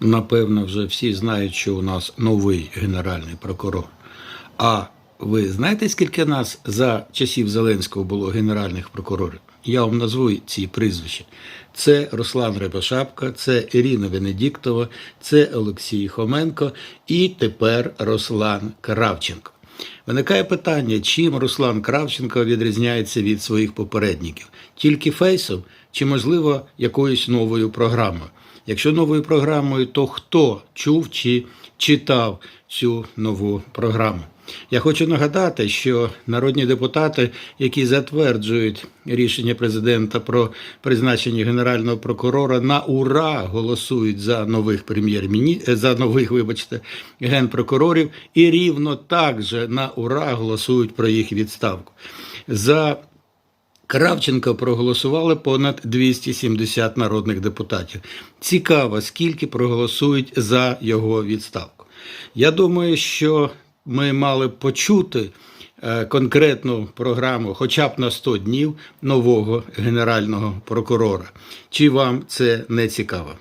Напевно, вже всі знають, що у нас новий генеральний прокурор. А ви знаєте, скільки нас за часів Зеленського було генеральних прокурорів? Я вам назву ці прізвища. Це Руслан Рябошапка, це Ірина Венедіктова, це Олексій Хоменко і тепер Руслан Кравченко. Виникає питання, чим Руслан Кравченко відрізняється від своїх попередників? Тільки фейсом чи, можливо, якоюсь новою програмою? Якщо новою програмою, то хто чув чи читав цю нову програму? Я хочу нагадати, що народні депутати, які затверджують рішення президента про призначення генерального прокурора, на ура голосують за нових прем'єр-міні за нових, вибачте, генпрокурорів, і рівно так же на ура голосують про їх відставку. За Кравченка проголосували понад 270 народних депутатів. Цікаво, скільки проголосують за його відставку. Я думаю, що ми мали почути е, конкретну програму, хоча б на 100 днів нового генерального прокурора. Чи вам це не цікаво?